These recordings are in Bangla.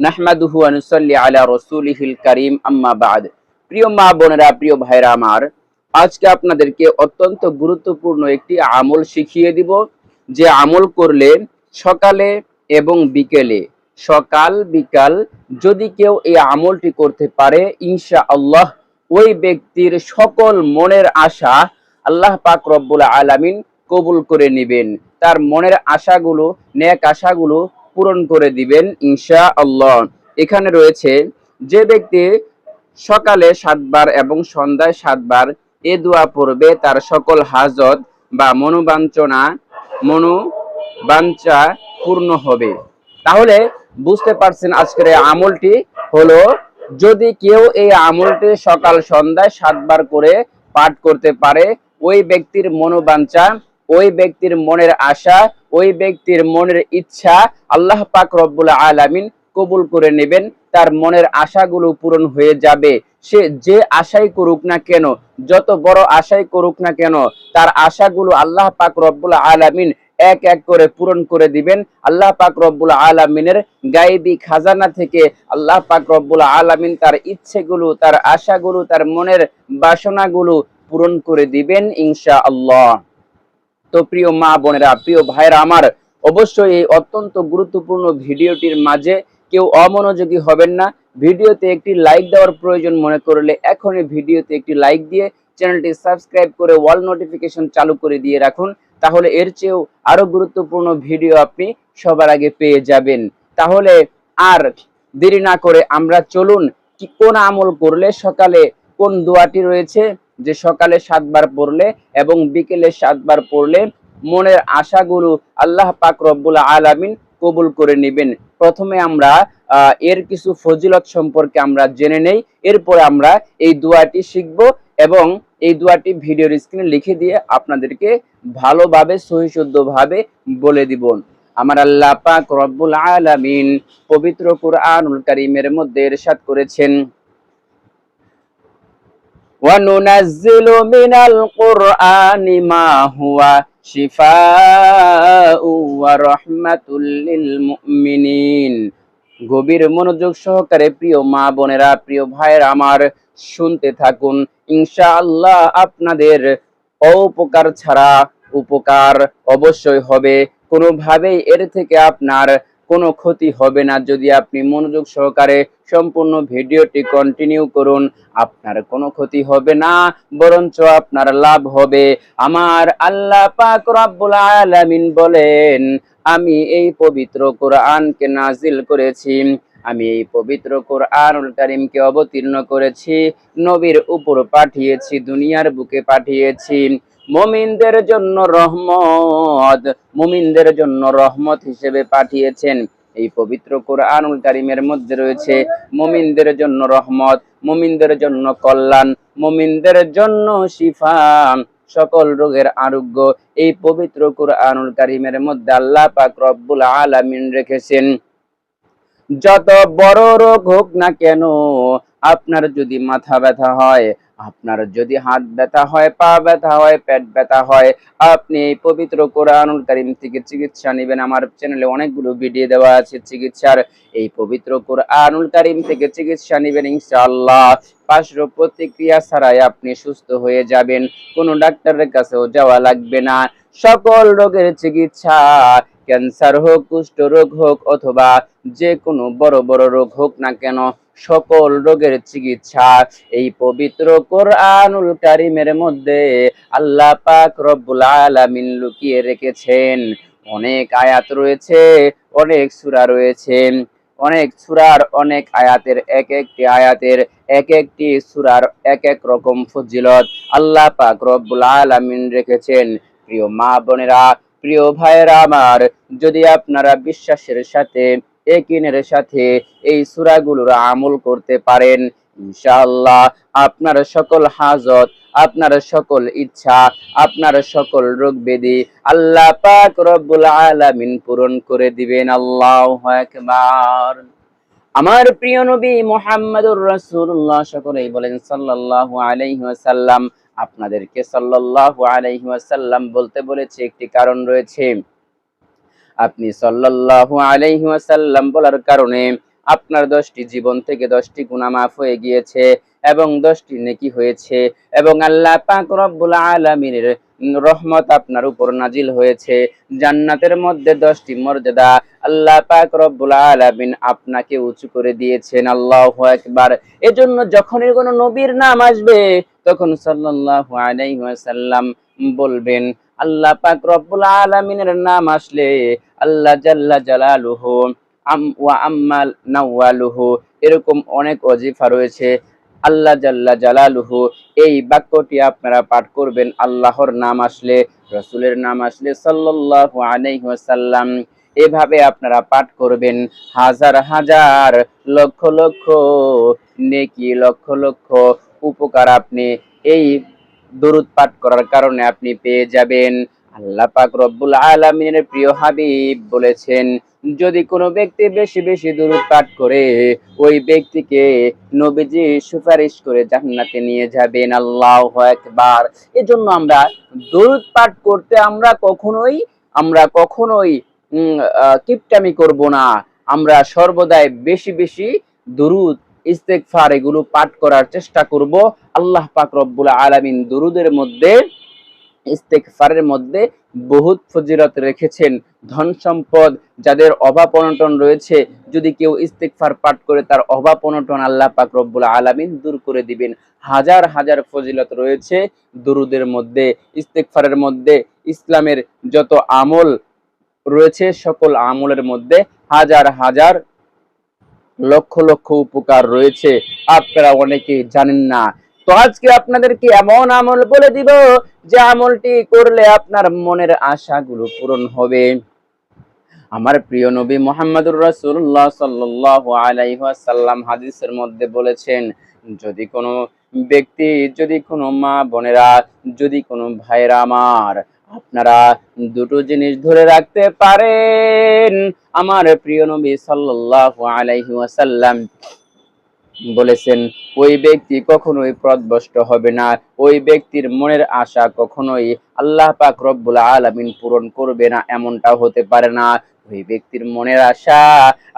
নাহমাদুহু ওয়া নুসাল্লি আলা রাসূলিহিল কারীম, আম্মা প্রিয় মা বোনেরা, প্রিয় ভাইরা আমার, আজকে আপনাদেরকে অত্যন্ত গুরুত্বপূর্ণ একটি আমল শিখিয়ে দিব, যে আমল করলে সকালে এবং বিকেলে, সকাল, বিকাল যদি কেউ এই আমলটি করতে পারে ইনশা আল্লাহ ওই ব্যক্তির সকল মনের আশা আল্লাহ পাক রব্বুল আলামিন কবুল করে নেবেন। তার মনের আশাগুলো, নেক আশাগুলো পূরণ করে দিবেন ইনশা আল্লাহ এখানে রয়েছে, যে ব্যক্তি সকালে সাতবার এবং সন্ধ্যায় সাতবার এ দোয়া পড়বে, তার সকল হাজত বা মনোবাঞ্ছনা মনোবাঞ্ছা পূর্ণ হবে। তাহলে বুঝতে পারছেন আজকের এই আমলটি হলো, যদি কেউ এই আমলটি সকাল সন্ধ্যায় সাতবার করে পাঠ করতে পারে, ওই ব্যক্তির মনোবাঞ্ছা ওই ব্যক্তির মনের আশা, ওই ব্যক্তির মনের ইচ্ছা আল্লাহ পাক রব্বুল আলামিন কবুল করে নেবেন। তার মনের আশাগুলো পূরণ হয়ে যাবে। সে যে আশাই করুক না কেন, যত বড় আশাই করুক না কেন, তার আশাগুলো আল্লাহ পাক রব্বুল আলামিন এক এক করে পূরণ করে দিবেন। আল্লাহ পাক রব্বুল আলামিনের গায়েবী খাজানা থেকে আল্লাহ পাক রব্বুল আলামিন তার ইচ্ছেগুলো, তার আশাগুলো, তার মনের বাসনাগুলো পূরণ করে দিবেন ইনশা আল্লাহ তো প্রিয় মা বোনেরা, প্রিয় ভাইরা আমার অবশ্যই এই অত্যন্ত গুরুত্বপূর্ণ ভিডিওটির মাঝে কেউ অমনোযোগী হবেন না। ভিডিওতে একটি লাইক দেওয়ার প্রয়োজন মনে করলে এখনই ভিডিওতে একটি লাইক দিয়ে চ্যানেলটি সাবস্ক্রাইব করে ওয়াল নোটিফিকেশন চালু করে দিয়ে রাখুন। তাহলে এর চেয়েও আরও গুরুত্বপূর্ণ ভিডিও আপনি সবার আগে পেয়ে যাবেন। তাহলে আর দেরি না করে আমরা চলুন, কি কোন আমল করলে সকালে কোন দোয়াটি রয়েছে? যে সকালে সাতবার পড়লে এবং বিকেলে সাতবার পড়লে মনের আশাগুলো আল্লাহ পাক রব্বুল আলামিন কবুল করে নেবেন। প্রথমে আমরা এর কিছু ফজিলত সম্পর্কে আমরা জেনে নেই। এরপরে আমরা এই দোয়াটি শিখব এবং এই দোয়াটি ভিডিওর স্ক্রিনে লিখে দিয়ে আপনাদেরকে ভালোভাবে, সহিশুদ্ধভাবে বলে দিব। আমার আল্লাহ পাক রব্বুল আলামিন পবিত্র কুরআনুল কারীমের মধ্যে ইরশাদ করেছেন وننزل من القرآن ما هو شفاء ورحمة للمؤمنين গভীর মনোযোগ সহকারে প্রিয় মা বোনেরা প্রিয় ভাইয়ের আমার শুনতে থাকুন ইনশাআল্লাহ আপনাদের অপকার ছাড়া উপকার অবশ্যই হবে কোনোভাবেই এর থেকে আপনার কোনো ক্ষতি হবে না। যদি আপনি মনোযোগ সহকারে সম্পূর্ণ ভিডিওটি কন্টিনিউ করুন, আপনার কোনো ক্ষতি হবে না, বরঞ্চ আপনার লাভ হবে। আমার আল্লাহ পাক রব্বুল আলামিন বলেন, আমি এই পবিত্র কোরআনকে নাজিল করেছি, আমি এই পবিত্র কোরআনুল কারীমকে অবতীর্ণ করেছি, নবীর উপর পাঠিয়েছি, দুনিয়ার বুকে পাঠিয়েছি। মুমিনদের জন্য রহমত, মুমিনদের জন্য রহমত হিসেবে পাঠিয়েছেন। এই পবিত্র কোরআনুল কারিমের মধ্যে রয়েছে মুমিনদের জন্য রহমত, মুমিনদের জন্য কল্যাণ, মুমিনদের জন্য শিফা, সকল রোগের আরোগ্য। এই পবিত্র কোরআনুল কারিমের মধ্যে আল্লাহ পাক রব্বুল আলামিন রেখেছেন, যত বড় রোগ হোক না কেন, আপনার যদি মাথা ব্যথা হয় আপনার যদি হাত ব্যথা হয়, পা ব্যথা হয়, পেট ব্যথা হয়, আপনি এই পবিত্র কোরআনুল কারীম থেকে চিকিৎসা নেবেন। আমার চ্যানেলে অনেকগুলো ভিডিও দেওয়া আছে চিকিৎসার। এই পবিত্র কোরআনুল কারীম থেকে চিকিৎসা নেবেন ইনশাআল্লাহ। পার্শ্ব প্রতিক্রিয়া ছাড়াই আপনি সুস্থ হয়ে যাবেন। কোনো ডাক্তারের কাছেও যাওয়া লাগবে না। সকল রোগের চিকিৎসা, ক্যান্সার হোক, কুষ্ঠ রোগ হোক, অথবা যে কোনো বড় বড় রোগ হোক না কেন, সকল রোগের চিকিৎসা এই পবিত্র কোরআনুল কারিমের মধ্যে আল্লাহ পাক রব্বুল আলামিন লুকিয়ে রেখেছেন। অনেক আয়াত রয়েছে, অনেক সূরা রয়েছে, অনেক সূরার অনেক আয়াতের এক একটি আয়াতের এক একটি সূরার এক এক রকম ফজিলত আল্লাহ পাক রব্বুল আলামিন রেখেছেন। প্রিয় মা বোনেরা, প্রিয় ভাইয়েরা আমার, যদি আপনারা বিশ্বাসের সাথে একিনের সাথে এই সূরাগুলোর আমল করতে পারেন, ইনশাআল্লাহ। আপনার সকল হাজত, আপনার সকল ইচ্ছা, আপনার সকল রোগ ব্যাধি আল্লাহ পাক রব্বুল আলামিন পূরণ করে দিবেন। আল্লাহ আকবার। আমার প্রিয় নবী মুহাম্মদুর রাসূলুল্লাহ সকলেই বলেন সাল্লাল্লাহু আলাইহি ওয়াসাল্লাম, আপনাদেরকে সাল্লাল্লাহু আলাইহি ওয়াসাল্লাম বলতে বলেছে একটি কারণ রয়েছে। আপনি সাল্লাল্লাহু আলাইহি ওয়াসাল্লাম বলার কারণে আপনার দশটি জীবন থেকে দশটি গুনাহ মাফ হয়ে গিয়েছে এবং দশটি নেকি হয়েছে এবং আল্লাহ পাক রব্বুল আলামিনের রহমত আপনার উপর নাজিল হয়েছে। জান্নাতের মধ্যে দশটি মর্যাদা আল্লাহ পাক রব্বুল আলামিন আপনাকে উঁচু করে দিয়েছেন। আল্লাহু আকবার। এজন্য যখনই কোনো নবীর নাম আসবে, তখন সাল্লাল্লাহু আলাইহি ওয়াসাল্লাম বলবেন আল্লাহ পাক রব্বুল আলামিনের নাম আসলে আল্লাহ জাল্লা জালালুহু, আম ওয়া আম্মাল নাওয়ালুহু। এরকম অনেক অজিফা রয়েছে। আল্লাহ জাল্লা জালালুহু, এই বাক্যটি আপনারা পাঠ করবেন। আল্লাহর নাম আসলে, রসুলের নাম আসলে সাল্লাল্লাহু আলাইহি ওয়াসাল্লাম। এভাবে আপনারা পাঠ করবেন। হাজার হাজার লক্ষ লক্ষ, নেকি লক্ষ লক্ষ উপকার আপনি এই দরুদ পাঠ করার কারণে আপনি পেয়ে যাবেন। আল্লাহ পাক রব্বুল আলামিনের প্রিয় হাবিব বলেছেন, যদি কোনো ব্যক্তি বেশি বেশি দরুদ পাঠ করে, ওই ব্যক্তিকে নবীজি সুপারিশ করে জান্নাতে নিয়ে যাবেন। আল্লাহু আকবার। এজন্য আমরা দরুদ পাঠ করতে আমরা কখনোই আমরা কখনোই কিপটামি করব না। আমরা সর্বদাই বেশি বেশি দরুদ ইস্তেগফার এগুলো পাঠ করার চেষ্টা করব। আল্লাহ পাক রব্বুল আলামিন দুরুদের মধ্যে, ইস্তেগফারের মধ্যে বহুত ফজিলত রেখেছেন। ধন সম্পদ যাদের অভাব অনটন রয়েছে, যদি কেউ ইস্তেগফার পাঠ করে তার অভাব অনটন আল্লাহ পাক রব্বুল আলামিন দূর করে দিবেন। হাজার হাজার ফজিলত রয়েছে দুরুদের মধ্যে, ইস্তেগফারের মধ্যে, ইসলামের যত আমল রয়েছে সকল আমলের মধ্যে হাজার হাজার লক্ষ লক্ষ উপকার রয়েছে। আপনারা অনেকেই জানেন না। তো আজকে আপনাদেরকে এমন আমল বলে দিব যে আমলটি করলে আপনার মনের আশাগুলো পূরণ হবে। আমার প্রিয় নবী মোহাম্মদুর রাসূলুল্লাহ সাল্লাল্লাহু আলাইহি হাদিসের মধ্যে বলেছেন, যদি কোনো ব্যক্তি, যদি কোনো মা বোনেরা, যদি কোনো ভাইরা আমার আপনারা দুটো জিনিস ধরে রাখতে পারেন। আমার প্রিয় নবী সাল্লাল্লাহু আলাইহি ওয়াসাল্লাম বলেছেন, ওই ব্যক্তি কখনোই পথভ্রষ্ট হবে না। ওই ব্যক্তির মনের আশা কখনোই আল্লাহ পাক রব্বুল আলামিন পূরণ করবে না, এমনটা হতে পারে না। ওই ব্যক্তির মনের আশা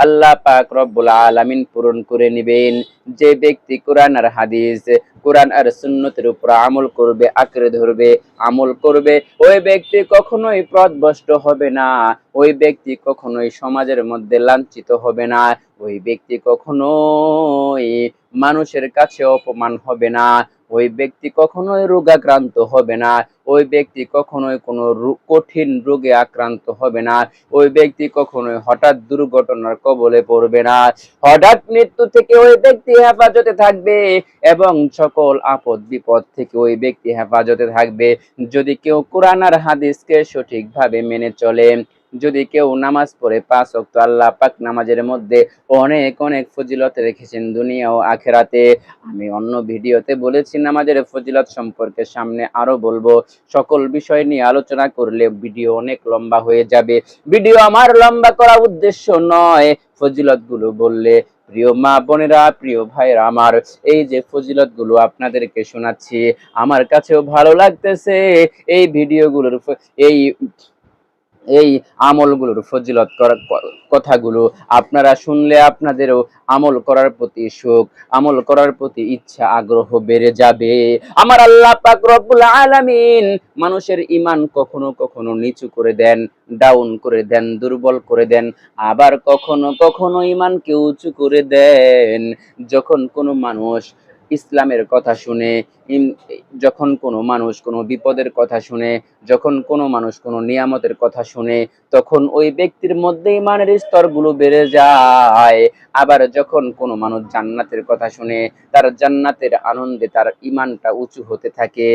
আল্লাহ পাক রব্বুল আলামিন পূরণ করে নেবেন। যে ব্যক্তি কোরআন আর হাদিস, কোরআন আর সুন্নতের উপর আমল করবে, আঁকড়ে ধরবে, আমল করবে, ওই ব্যক্তি কখনোই পথভ্রষ্ট হবে না। ওই ব্যক্তি কখনোই সমাজের মধ্যে লাঞ্ছিত হবে না। ওই ব্যক্তি কখনোই মানুষের কাছে অপমান হবে না। ওই ব্যক্তি কখনোই রোগাক্রান্ত হবে না। ওই ব্যক্তি কখনোই কোনো কঠিন রোগে আক্রান্ত হবে না। ওই ব্যক্তি কখনোই হঠাৎ দুর্ঘটনার কবলে পড়বে না। হঠাৎ মৃত্যু থেকে ওই ব্যক্তি হেফাজতে থাকবে এবং সকল আপদ বিপদ থেকে ওই ব্যক্তি হেফাজতে থাকবে। যদি কেউ কোরআন আর হাদিসকে সঠিকভাবে মেনে চলে যদি কেউ নামাজ পড়ে পাঁচ ওয়াক্ত আল্লাহ পাক নামাজের মধ্যে অনেক অনেক ফজিলত রেখেছেন দুনিয়া ও আখেরাতে। আমি অন্য ভিডিওতে বলেছি নামাজের ফজিলত সম্পর্কে, সামনে আরও বলব। সকল বিষয় নিয়ে আলোচনা করলে ভিডিও অনেক লম্বা হয়ে যাবে। ভিডিও আমার লম্বা করা উদ্দেশ্য নয় ফজিলতগুলো বললে। প্রিয় মা বোনেরা, প্রিয় ভাইরা আমার, এই যে ফজিলতগুলো আপনাদেরকে শোনাচ্ছি, আমার কাছেও ভালো লাগতেছে। এই ভিডিওগুলোর এই এই আমলগুলোর ফজিলত করার কথাগুলো আপনারা শুনলে আপনাদেরও আমল করার প্রতি সুখ, আমল করার প্রতি ইচ্ছা, আগ্রহ বেড়ে যাবে। আমার আল্লাহ পাক রব্বুল আলামিন মানুষের ইমান কখনো কখনো নিচু করে দেন, ডাউন করে দেন, দুর্বল করে দেন, আবার কখনো কখনো ইমানকে উঁচু করে দেন। যখন কোনো মানুষ ইসলামের কথা শুনে যখন কোনো মানুষ কোনো বিপদের কথা শুনে, যখন কোনো মানুষ কোনো নিয়ামতের কথা শুনে, তখন ওই ব্যক্তির মধ্যে ইমানের স্তরগুলো বেড়ে যায়। আবার যখন কোনো মানুষ জান্নাতের কথা শুনে, তার জান্নাতের আনন্দে তার ইমানটা উঁচু হতে থাকে,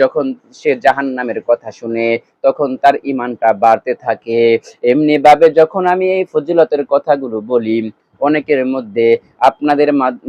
যখন সে জাহান্নামের কথা শুনে, তখন তার ইমানটা বাড়তে থাকে। এমনিভাবে যখন আমি এই ফজিলতের কথাগুলো বলি অনেকের মধ্যে আপনাদের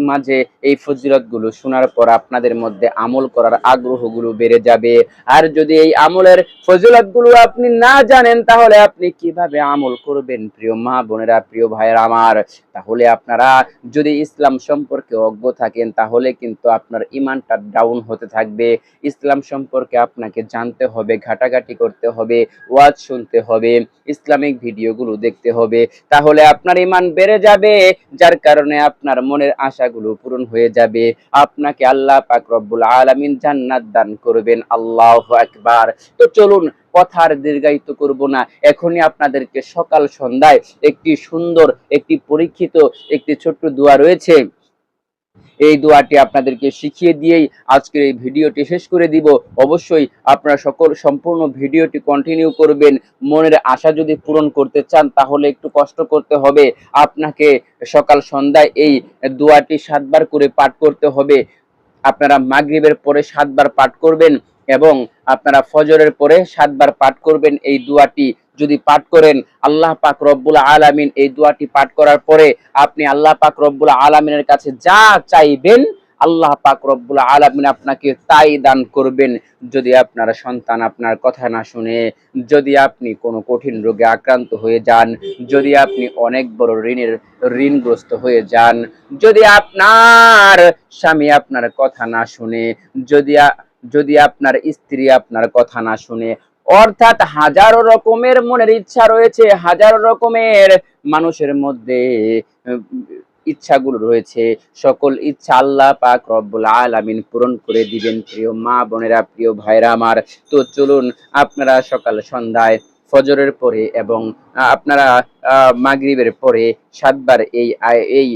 মাঝে এই ফজিলতগুলো শোনার পর আপনাদের মধ্যে আমল করার আগ্রহগুলো বেড়ে যাবে। আর যদি এই আমলের ফজিলতগুলো আপনি না জানেন, তাহলে আপনি কীভাবে আমল করবেন প্রিয় মা বোনেরা, প্রিয় ভাইয়েরা আমার? তাহলে আপনারা যদি ইসলাম সম্পর্কে অজ্ঞ থাকেন, তাহলে কিন্তু আপনার ইমানটা ডাউন হতে থাকবে। ইসলাম সম্পর্কে আপনাকে জানতে হবে, ঘাটাঘাটি করতে হবে, ওয়াজ শুনতে হবে, ইসলামিক ভিডিওগুলো দেখতে হবে। তাহলে আপনার ইমান বেড়ে যাবে। যার কারণে আপনার মনের আশাগুলো পূরণ হয়ে যাবে। আপনাকে আল্লাহ পাক রব্বুল আলামিন জান্নাত দান করবেন। আল্লাহ একবার তো চলুন, কথার দীর্ঘায়িত করব না। এখনই আপনাদেরকে সকাল সন্ধ্যায় একটি সুন্দর, একটি পরীক্ষিত, একটি ছোট্ট দোয়া রয়েছে। এই দোয়াটি আপনাদেরকে শিখিয়ে দিয়েই আজকের এই ভিডিওটি শেষ করে দিব। অবশ্যই আপনারা সকল সম্পূর্ণ ভিডিওটি কন্টিনিউ করবেন। মনের আশা যদি পূরণ করতে চান, তাহলে একটু কষ্ট করতে হবে। আপনাকে সকাল সন্ধ্যায় এই দোয়াটি সাতবার করে পাঠ করতে হবে। আপনারা মাগরিবের পরে সাতবার পাঠ করবেন এবং আপনারা ফজরের পরে সাতবার পাঠ করবেন। এই দোয়াটি যদি পাঠ করেন, আল্লাহ পাক রব্বুল আলামিন এই দোয়াটি পাঠ করার পরে আপনি আল্লাহ পাক রব্বুল আলামিনের কাছে যা চাইবেন, আল্লাহ পাক রব্বুল আলামিন আপনাকে তাই দান করবেন। যদি আপনার সন্তান আপনার কথা না শুনে, যদি আপনি কোনো কঠিন রোগে আক্রান্ত হয়ে যান, যদি আপনি অনেক বড় ঋণের ঋণগ্রস্ত হয়ে যান, যদি আপনার স্বামী আপনার কথা না শুনে, যদি যদি আপনার স্ত্রী আপনার কথা না শুনে অর্থাৎ হাজারো রকমের মনের ইচ্ছা রয়েছে, হাজারো রকমের মানুষের মধ্যে ইচ্ছাগুলো রয়েছে। সকল ইচ্ছা আল্লাহ পাক রব্বুল আলামিন পূরণ করে দিবেন। প্রিয় মা বোনেরা, প্রিয় ভাইরা আমার। তো চলুন, আপনারা সকাল সন্ধ্যায় ফজরের পরে এবং আপনারা মাগরিবের পরে সাতবার এই এই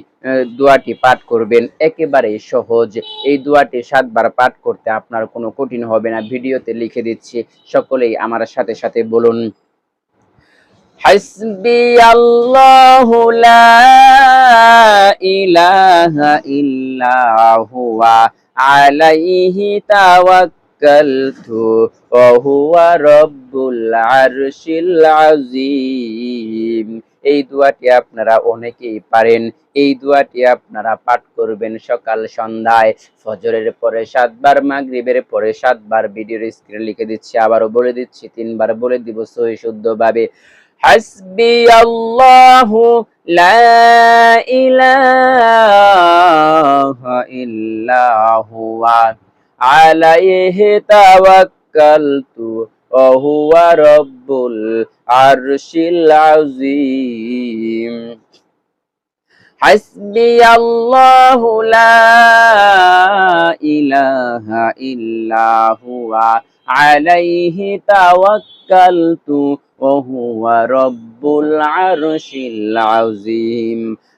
দোয়াটি পাঠ করবেন। একেবারে সহজ। এই দোয়াটি সাতবার পাঠ করতে আপনার কোনো কঠিন হবে না। ভিডিওতে লিখে দিচ্ছি। সকলেই আমার সাথে সাথে বলুন, হাসবি আল্লাহ ইলাহা ইল্লা আলাইহি তাওয়াক্কাল توكلت وهو رب العرش العظيم এই দোয়াটি আপনারা অনেকেই পারেন এই দোয়াটি আপনারা পাঠ করবেন সকাল সন্ধ্যায় ফজরের পরে সাতবার মাগরিবের পরে সাতবার ভিডিওর স্ক্রিনে লিখে দিচ্ছি আবারও বলে দিচ্ছি তিনবার বলে দিব সহি শুদ্ধ ভাবে حسبي الله لا إله إلا هو عليه توكلت وهو رب العرش العظيم حسبي الله لا إله إلا هو عليه توكلت وهو رب العرش العظيم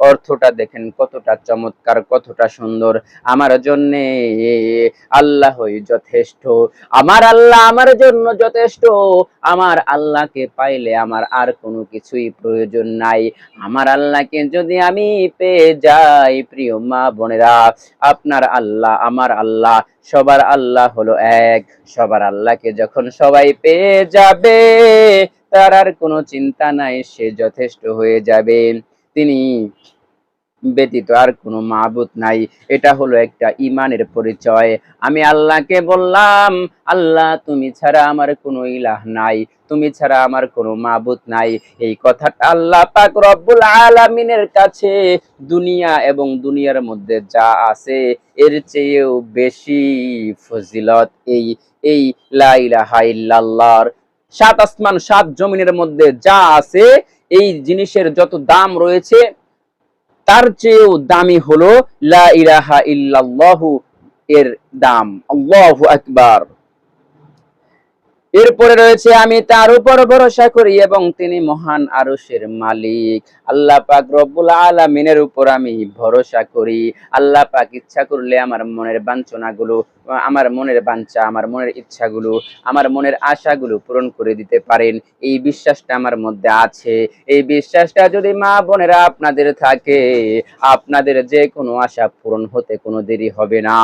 অর্থটা দেখেন কতটা চমৎকার, কতটা সুন্দর। আমার জন্য আল্লাহই যথেষ্ট। আমার আল্লাহ আমার জন্য যথেষ্ট। আমার আল্লাহকে পাইলে আমার আর কোনো কিছুই প্রয়োজন নাই। আমার আল্লাহকে যদি আমি পেয়ে যাই, প্রিয় মা বোনেরা, আপনার আল্লাহ, আমার আল্লাহ, সবার আল্লাহ হলো এক। সবার আল্লাহকে যখন সবাই পেয়ে যাবে, তার আর কোনো চিন্তা নাই, সে যথেষ্ট হয়ে যাবে। তিনি ব্যতীত আর কোনো মাবুদ নাই। এটা হলো একটা ইমানের পরিচয়। আমি আল্লাহকে বললাম, আল্লাহ, তুমি ছাড়া আমার কোনো ইলাহ নাই, তুমি ছাড়া আমার কোনো মাবুদ নাই। এই কথাটা আল্লাহ পাক রব্বুল আলামিনের কাছে দুনিয়া এবং দুনিয়ার মধ্যে যা আছে, এর চেয়েও বেশি ফজিলত এই এই লা ইলাহা ইল্লাল্লাহর সাত আসমান, সাত জমিনের মধ্যে যা আছে এই জিনিসের যত দাম রয়েছে, তার চেয়েও দামি হলো লা ইলাহা ইল্লাল্লাহু এর দাম। আল্লাহু আকবার। এরপরে রয়েছে, আমি তার উপর ভরসা করি এবং তিনি মহান আরশের মালিক। আল্লাহ পাক রব্বুল আলামিনের উপর আমি ভরসা করি। আল্লাহ পাক ইচ্ছা করলে আমার মনের বাঞ্ছনাগুলো, আমার মনের বাঞ্ছা, আমার মনের ইচ্ছাগুলো, আমার মনের আশাগুলো পূরণ করে দিতে পারেন। এই বিশ্বাসটা আমার মধ্যে আছে। এই বিশ্বাসটা যদি মা বোনেরা আপনাদের থাকে, আপনাদের যে কোনো আশা পূরণ হতে কোনো দেরি হবে না।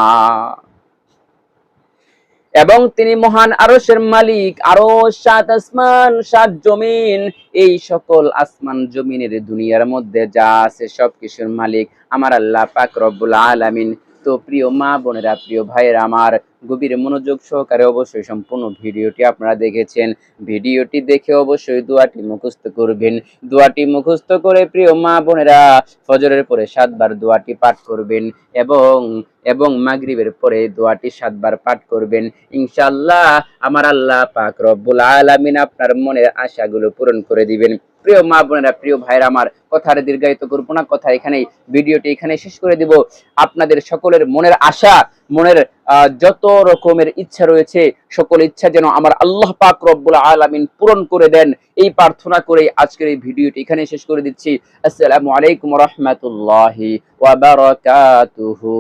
এবং তিনি মহান আরশের মালিক আরও সাত আসমান, সাত জমিন। এই সকল আসমান জমিনের দুনিয়ার মধ্যে যা আছে সবকিছুর মালিক আমার আল্লাহ পাক রব্বুল আলামিন। তো প্রিয় মা বোনেরা, প্রিয় ভাইয়েরা, আমার গভীর মনোযোগ সহকারে অবশ্যই সম্পূর্ণ ভিডিওটি আপনারা দেখেছেন। ভিডিওটি দেখে অবশ্যই দোয়াটি মুখস্থ করবেন। দোয়াটি মুখস্থ করে প্রিয় মা বোনেরা, ফজরের পরে সাতবার দোয়াটি পাঠ করবেন এবং এবং মাগরিবের পরে দোয়াটি সাতবার পাঠ করবেন। ইনশাল্লাহ আমার আল্লাহ পাক রব্বুল আলামিন আপনার মনের আশাগুলো পূরণ করে দিবেন। প্রিয় মা বোনেরা, প্রিয় ভাইরা আমার কথার দীর্ঘায়িত করব না কথা এখানেই, ভিডিওটি এখানে শেষ করে দিব। আপনাদের সকলের মনের আশা, মনের যত রকমের ইচ্ছা রয়েছে, সকল ইচ্ছা যেন আমার আল্লাহ পাক রব্বুল আলামিন পূরণ করে দেন। এই প্রার্থনা করে আজকের এই ভিডিওটি এখানে শেষ করে দিচ্ছি। আসসালামু আলাইকুম রহমতুল্লাহি ওয়া বারাকাতুহু।